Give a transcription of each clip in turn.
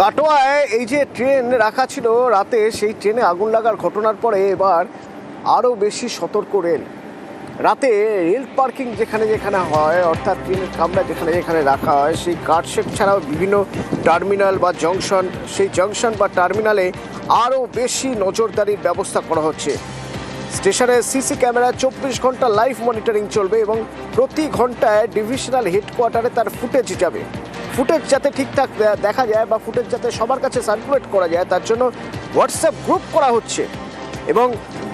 কাটোয়ায় এই যে ট্রেন রাখা ছিল রাতে, সেই ট্রেনে আগুন লাগার ঘটনার পরে এবার আরও বেশি সতর্ক রেল। রাতে রেল পার্কিং যেখানে যেখানে হয়, অর্থাৎ ট্রেনের কামরা যেখানে যেখানে রাখা হয়, সেই কার্ডশেড ছাড়াও বিভিন্ন টার্মিনাল বা জংশন, সেই জংশন বা টার্মিনালে আরও বেশি নজরদারির ব্যবস্থা করা হচ্ছে। স্টেশনে সিসি ক্যামেরা, চব্বিশ ঘণ্টা লাইভ মনিটরিং চলবে এবং প্রতি ঘন্টায় ডিভিশনাল হেডকোয়ার্টারে তার ফুটেজ যাবে। ফুটেজ যাতে ঠিকঠাক দে- দেখা যায় বা ফুটেজ যাতে সবার কাছে সার্কুলেট করা যায় তার জন্য হোয়াটসঅ্যাপ গ্রুপ করা হচ্ছে এবং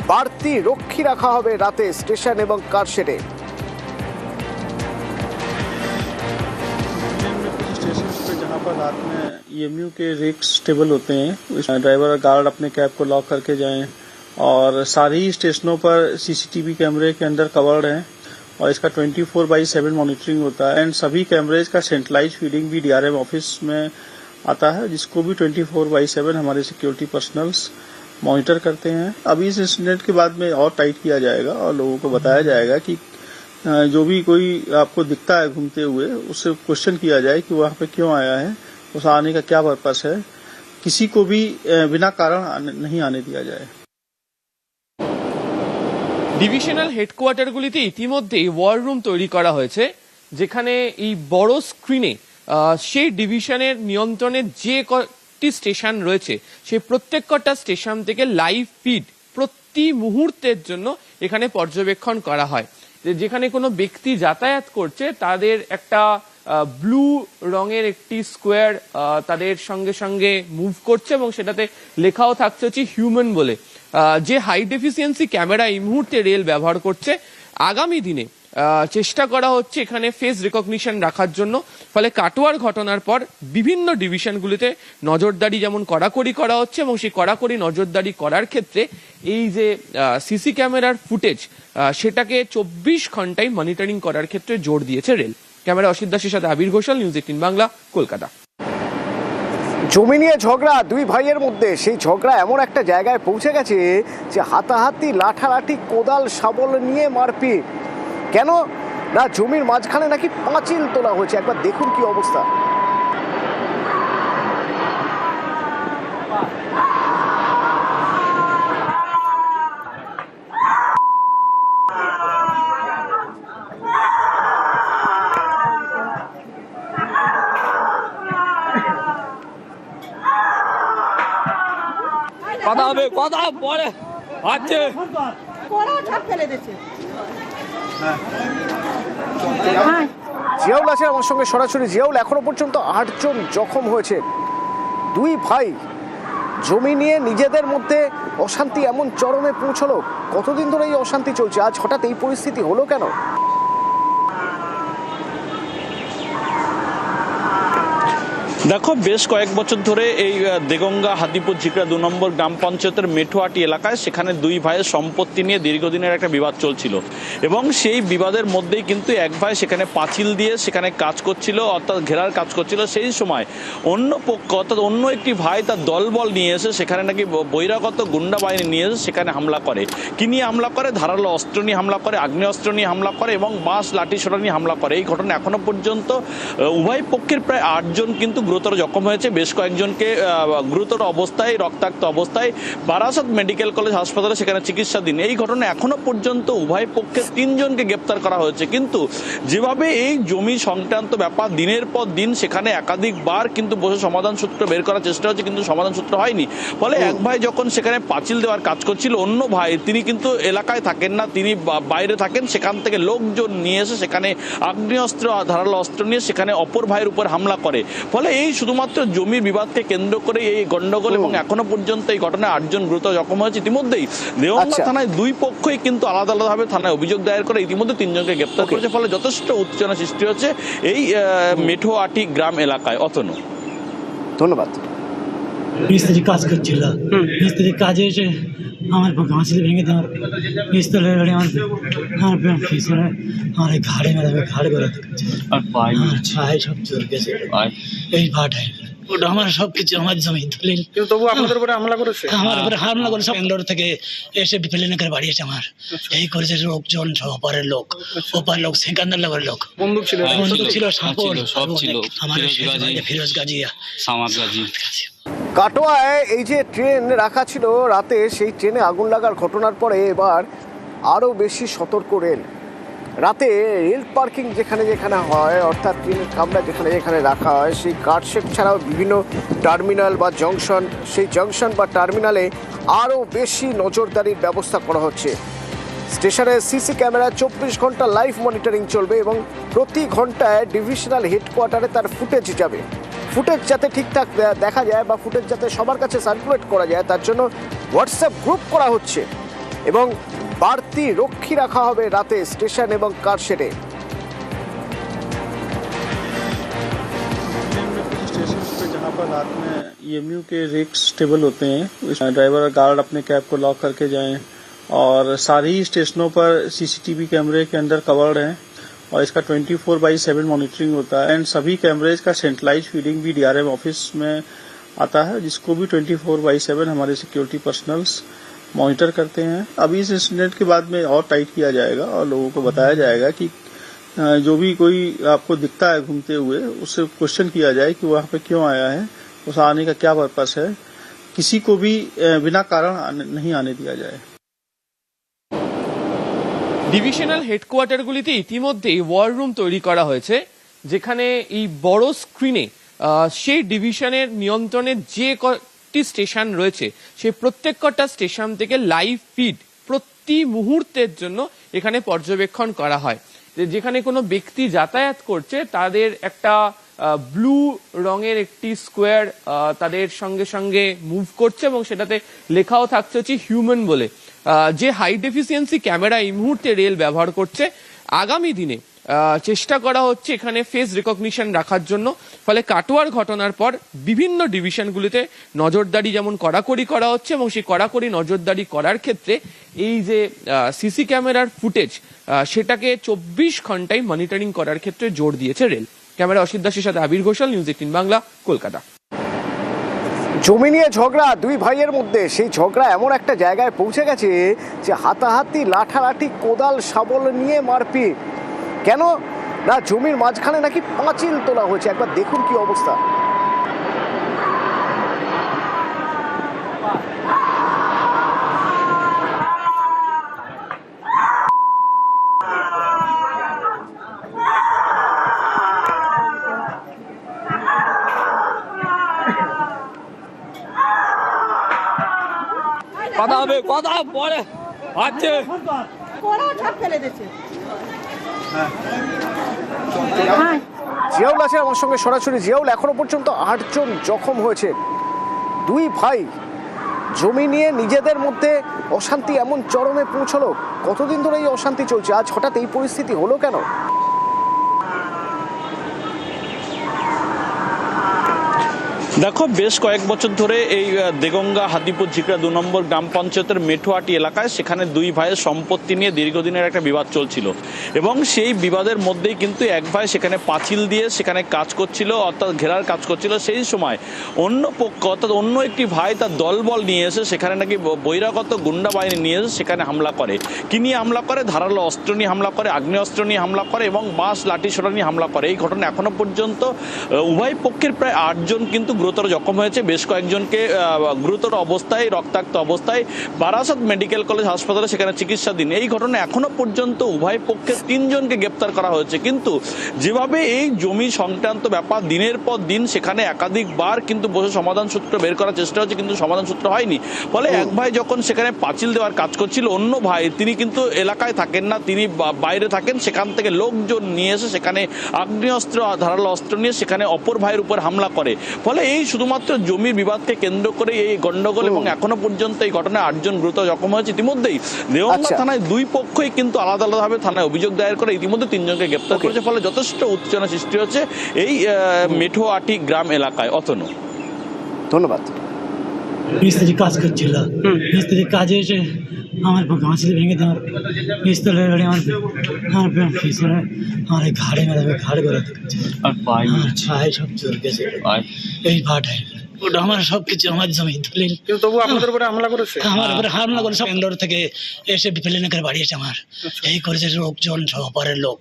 বাড়তি রক্ষী রাখা হবে রাতে স্টেশন এবং কারশেডে स्टेशन पे जहाँ पर रात में ईएमयू के रिक्स स्टेबल होते हैं उसमें ड्राइवर और गार्ड अपने कैब को लॉक करके जाएं और सारे ही स्टेशनों पर सीसीटीवी कैमरे के अंदर कवर्ड हैं और इसका 24 फोर बाई सेवन मॉनिटरिंग होता है। एंड सभी कैमरेज का सेंट्रलाइज फीडिंग भी डीआरएम ऑफ़िस में आता है जिसको भी 24 फोर बाई सेवन हमारे सिक्योरिटी पर्सनल्स मॉनिटर करते हैं। अभी इस इंसिडेंट के बाद में और टाइट किया जाएगा और लोगों को बताया जाएगा कि जो भी कोई आपको दिखता है घूमते हुए उससे क्वेश्चन किया जाए कि वहाँ पे क्यों आया है उस आने का क्या पर्पस है। किसी को भी बिना कारण नहीं आने दिया जाए। ডিভিশনাল হেডকোয়ার্টারগুলিতে ইতিমধ্যেই ওয়ার রুম তৈরি করা হয়েছে, যেখানে এই বড় স্ক্রিনে সেই ডিভিশনের নিয়ন্ত্রণে যে কটি স্টেশন রয়েছে, সেই প্রত্যেক কটা স্টেশন থেকে লাইভ ফিড প্রতি মুহূর্তের জন্য এখানে পর্যবেক্ষণ করা হয়। যেখানে কোনো ব্যক্তি যাতায়াত করছে, তাদের একটা ব্লু রঙের একটি স্কোয়ার তাদের সঙ্গে সঙ্গে মুভ করছে এবং সেটাতে লেখাও থাকছে হচ্ছে হিউম্যান বলে। যে হাই ডেফিসিয়েন্সি ক্যামেরা এই মুহূর্তে রেল ব্যবহার করছে, আগামী দিনে চেষ্টা করা হচ্ছে এখানে ফেস রেকগনিশন রাখার জন্য। ফলে কাটোয়ার ঘটনার পর বিভিন্ন ডিভিশনগুলিতে নজরদারি যেমন কড়াকড়ি করা হচ্ছে এবং সেই কড়াকড়ি নজরদারি করার ক্ষেত্রে এই যে সিসি ক্যামেরার ফুটেজ সেটাকে চব্বিশ ঘন্টায় মনিটরিং করার ক্ষেত্রে জোর দিয়েছে রেল ক্যামেরা অসিত দাসের সাথে আবির ঘোষাল নিউজ এইটিন বাংলা, কলকাতা। জমি নিয়ে ঝগড়া দুই ভাইয়ের মধ্যে। সেই ঝগড়া এমন একটা জায়গায় পৌঁছে গেছে যে হাতাহাতি, লাঠালাঠি, কোদাল, শাবল নিয়ে মারপিট। কেন? না, জমির মাঝখানে নাকি পাঁচিল তোলা হয়েছে। একবার দেখুন কি অবস্থা। হবে কথা পরে আছে। ফেলে দিচ্ছে জিয়াউল আছে আমার সঙ্গে সরাসরি। জিয়াউল এখনও পর্যন্ত আটজন জখম হয়েছে। দুই ভাই জমি নিয়ে নিজেদের মধ্যে অশান্তি এমন চরমে পৌঁছলো। কতদিন ধরে এই অশান্তি চলছে? আজ হঠাৎ এই পরিস্থিতি হলো কেন? দেখো, বেশ কয়েক বছর ধরে এই দেগঙ্গা, হাতিপুর, ঝিকরা দু নম্বর গ্রাম পঞ্চায়েতের মেঠোয়াটি এলাকায় সেখানে দুই ভাইয়ের সম্পত্তি নিয়ে দীর্ঘদিনের একটা বিবাদ চলছিল। এবং সেই বিবাদের মধ্যেই কিন্তু এক ভাই সেখানে পাঁচিল দিয়ে সেখানে কাজ করছিল, অর্থাৎ ঘেরার কাজ করছিল। সেই সময় অন্য পক্ষ, অর্থাৎ অন্য একটি ভাই তার দলবল নিয়ে এসে সেখানে নাকি বহিরাগত গুন্ডা বাহিনী নিয়ে এসে সেখানে হামলা করে। কি নিয়ে হামলা করে? ধারালো অস্ত্র নিয়ে হামলা করে, আগ্নেয়াস্ত্র নিয়ে হামলা করে এবং বাঁশ লাঠি সোটা নিয়ে হামলা করে। এই ঘটনা এখনও পর্যন্ত উভয় পক্ষের প্রায় আটজন কিন্তু গুরুতর জখম হয়েছে। বেশ কয়েকজনকে গুরুতর অবস্থায়, রক্তাক্ত অবস্থায় বারাসত মেডিকেল কলেজ হাসপাতালে সেখানে চিকিৎসাধীন। এই ঘটনা এখনও পর্যন্ত উভয় পক্ষের তিনজনকে গ্রেপ্তার করা হয়েছে। কিন্তু যেভাবে এই জমি সংক্রান্ত ব্যাপার দিনের পর দিন সেখানে একাধিকবার কিন্তু বসে সমাধান সূত্র বের করার চেষ্টা হচ্ছে কিন্তু সমাধান সূত্র হয়নি। ফলে এক ভাই যখন সেখানে পাঁচিল দেওয়ার কাজ করছিল, অন্য ভাই, তিনি কিন্তু এলাকায় থাকেন না, তিনি বাইরে থাকেন, সেখান থেকে লোকজন নিয়ে এসে সেখানে আগ্নেয়াস্ত্র, ধারালো অস্ত্র নিয়ে সেখানে অপর ভাইয়ের উপর হামলা করে। ফলে এই শুধুমাত্র জমির বিবাদকে কেন্দ্র করে এই গন্ডগোল এবং এখনও পর্যন্ত এই ঘটনায় আটজন গুরুতর জখম হয়েছে। ইতিমধ্যেই দেওঙ্গা আচ্ছা। থানায় দুই পক্ষই কিন্তু আলাদা আলাদাভাবে থানায় অভিযোগ দায়ের করে ইতিমধ্যে তিনজনকে গ্রেপ্তার করেছে ফলে যথেষ্ট উত্তেজনা সৃষ্টি হচ্ছে এই মেঠোয়াটি গ্রাম এলাকায়। অতনু। ধন্যবাদ। মিস্ত্রি কাজ করছিল। মিস্ত্রি কাজে এসে আমার ঘাঁচলে ভেঙে আমার পিস্তলে আমার আমার পিস্তলে আমার এই ঘাড়ে মেরে ঘাড়ে করে আর ছাই সব চোর গেছে। এই ভাটায় ওটা আমার সব কিছু আমার জমি দলিল। কিন্তু তবু আপনাদের উপরে হামলা করেছে? আমার উপরে হামলা করে সব বেঙ্গলোর থেকে এসে করে বাড়িয়েছে আমার এই করেছে লোকজন ওপারের লোক। ওপার লোক সেকান্দার লগের লোক। বন্দুক ছিল? বন্দুক ছিল, সব সাপোর্ট ছিল, সব ছিল। আমার ফিরোজ ফিরোজ গাজিয়া সামাদ গাজী। কাটোয়ায় এই যে ট্রেন রাখা ছিল রাতে, সেই ট্রেনে আগুন লাগার ঘটনার পরে এবার আরও বেশি সতর্ক রেল। রাতে রেল পার্কিং যেখানে যেখানে হয়, অর্থাৎ ট্রেনের কামরা যেখানে যেখানে রাখা হয়, সেই কার্ডশেড ছাড়াও বিভিন্ন টার্মিনাল বা জংশন, সেই জংশন বা টার্মিনালে আরও বেশি নজরদারির ব্যবস্থা করা হচ্ছে। স্টেশনে সিসি ক্যামেরা, চব্বিশ ঘণ্টা লাইভ মনিটরিং চলবে এবং প্রতি ঘন্টায় ডিভিশনাল হেডকোয়ার্টারে তার ফুটেজ যাবে। ফুটেজ যাতে ঠিকঠাক দে- দেখা যায় বা ফুটেজ যাতে সবার কাছে সার্কুলেট করা যায় তার জন্য হোয়াটসঅ্যাপ গ্রুপ করা হচ্ছে এবং বাড়তি রক্ষী রাখা হবে রাতে স্টেশন এবং কারশেডে स्टेशन पे जहाँ पर रात में ईएमयू के रिक्स स्टेबल होते हैं उसमें ड्राइवर और गार्ड अपने कैब को लॉक करके जाएं और सारे ही स्टेशनों पर सीसीटीवी कैमरे के अंदर कवर्ड हैं और इसका 24 फोर बाई सेवन मॉनिटरिंग होता है। एंड सभी कैमरेज का सेंट्रलाइज फीडिंग भी डीआरएम ऑफ़िस में आता है, जिसको भी 24 फोर बाई सेवन हमारे सिक्योरिटी पर्सनल्स मॉनिटर करते हैं। अभी इस इंसिडेंट के बाद में और टाइट किया जाएगा और लोगों को बताया जाएगा कि जो भी कोई आपको दिखता है घूमते हुए, उससे क्वेश्चन किया जाए कि वहाँ पे क्यों आया है, उस आने का क्या पर्पस है। किसी को भी बिना कारण नहीं आने दिया जाए। ডিভিশনাল হেডকোয়ার্টারগুলিতে ইতিমধ্যেই ওয়ার রুম তৈরি করা হয়েছে, যেখানে এই বড় স্ক্রিনে সেই ডিভিশনের নিয়ন্ত্রণে যে কটি স্টেশন রয়েছে, সেই প্রত্যেক কটা স্টেশন থেকে লাইভ ফিড প্রতি মুহূর্তের জন্য এখানে পর্যবেক্ষণ করা হয়। যেখানে কোনো ব্যক্তি যাতায়াত করছে, তাদের একটা ব্লু রঙের একটি স্কোয়ার তাদের সঙ্গে সঙ্গে মুভ করছে এবং সেটাতে লেখাও থাকছে হচ্ছে হিউম্যান বলে। যে হাই ডেফিসিয়েন্সি ক্যামেরা এই মুহূর্তে রেল ব্যবহার করছে, আগামী দিনে চেষ্টা করা হচ্ছে এখানে ফেস রেকগনিশন রাখার জন্য। ফলে কাটোয়ার ঘটনার পর বিভিন্ন ডিভিশনগুলিতে নজরদারি যেমন কড়াকড়ি করা হচ্ছে এবং সেই কড়াকড়ি নজরদারি করার ক্ষেত্রে এই যে সিসি ক্যামেরার ফুটেজ সেটাকে চব্বিশ ঘন্টায় মনিটরিং করার ক্ষেত্রে জোর দিয়েছে রেল ক্যামেরা অসিত দাসের সাথে আবির ঘোষাল নিউজ এইটিন বাংলা, কলকাতা। জমি নিয়ে ঝগড়া, দুই ভাইয়ের মধ্যে। সেই ঝগড়া এমন একটা জায়গায় পৌঁছে গেছে যে হাতাহাতি, লাঠালাঠি, কোদাল, শাবল নিয়ে মারপিট। কেন? না, জমির মাঝখানে নাকি পাঁচিল তোলা হয়েছে। একবার দেখুন কি অবস্থা। কথা কথা পরে আছে। ফেলে দিচ্ছে জিয়াউল আছে আমার সঙ্গে সরাসরি। জিয়াউল এখনও পর্যন্ত আটজন জখম হয়েছে। দুই ভাই জমি নিয়ে নিজেদের মধ্যে অশান্তি এমন চরমে পৌঁছলো। কতদিন ধরে এই অশান্তি চলছে? আজ হঠাৎ এই পরিস্থিতি হলো কেন? দেখো, বেশ কয়েক বছর ধরে এই দেগঙ্গা হাদিপুর ঝিকরা দু নম্বর গ্রাম পঞ্চায়েতের মেঠোয়াটি এলাকায় সেখানে দুই ভাইয়ের সম্পত্তি নিয়ে দীর্ঘদিনের একটা বিবাদ চলছিল। এবং সেই বিবাদের মধ্যেই কিন্তু এক ভাই সেখানে পাঁচিল দিয়ে সেখানে কাজ করছিল, অর্থাৎ ঘেরার কাজ করছিল। সেই সময় অন্য পক্ষ, অর্থাৎ অন্য একটি ভাই তার দলবল নিয়ে এসে সেখানে নাকি বহিরাগত গুন্ডা বাহিনী নিয়ে এসে সেখানে হামলা করে। কি নিয়ে হামলা করে? ধারালো অস্ত্র নিয়ে হামলা করে, আগ্নেয়াস্ত্র নিয়ে হামলা করে এবং বাঁশ লাঠি সোটা নিয়ে হামলা করে। এই ঘটনা এখনও পর্যন্ত উভয় পক্ষের প্রায় আটজন কিন্তু গুরুতর জখম হয়েছে। বেশ কয়েকজনকে গুরুতর অবস্থায়, রক্তাক্ত অবস্থায় বারাসত মেডিকেল কলেজ হাসপাতালে সেখানে চিকিৎসাধীন। এই ঘটনা এখনও পর্যন্ত উভয় পক্ষের তিনজনকে গ্রেপ্তার করা হয়েছে। কিন্তু যেভাবে এই জমি সংক্রান্ত ব্যাপার দিনের পর দিন সেখানে একাধিকবার কিন্তু বসে সমাধান সূত্র বের করার চেষ্টা হচ্ছে কিন্তু সমাধান সূত্র হয়নি। ফলে এক ভাই যখন সেখানে পাঁচিল দেওয়ার কাজ করছিল, অন্য ভাই, তিনি কিন্তু এলাকায় থাকেন না, তিনি বাইরে থাকেন, সেখান থেকে লোকজন নিয়ে এসে সেখানে আগ্নেয়াস্ত্র, ধারালো অস্ত্র নিয়ে সেখানে অপর ভাইয়ের উপর হামলা করে। ফলে এই শুধুমাত্র জমির বিবাদকে কেন্দ্র করে এই গন্ডগোল এবং এখনও পর্যন্ত এই ঘটনায় আটজন গুরুতর জখম হয়েছে। ইতিমধ্যেই দেওয়াঙ্গা আচ্ছা। থানায় দুই পক্ষই কিন্তু আলাদা আলাদাভাবে থানায় অভিযোগ দায়ের করে ইতিমধ্যে তিনজনকে গ্রেপ্তার করেছে ফলে যথেষ্ট উত্তেজনা সৃষ্টি হচ্ছে এই মেঠোয়াটি গ্রাম এলাকায়। অতনু। ধন্যবাদ। মিস্ত্রি কাজ করছিল। মিস্ত্রি কাজে এসে আমার ঘাঁচলে ভেঙে পিস্তলের গাড়ি আমার আমার পিছনে আমার এই ঘাড়ে মেরে ঘাড়ে করে আর পাই আমার ছায় সব চোর গেছে। এই ভাটায় ওটা আমার সব কিছু আমার জমি দলিল তবু আপনাদের উপরে হামলা করেছে? আমার উপরে হামলা করে সব থেকে এসে প্লেনে করে বাড়ি এসে আমার। এই করেছে লোকজন ওপারের লোক।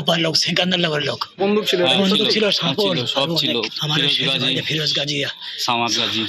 ওপার লোক সেকান্দার লগের লোক। বন্দুক ছিল? বন্দুক ছিল সব ছিল। আমার ফিরোজ গাজিয়া সামাদ গাজী।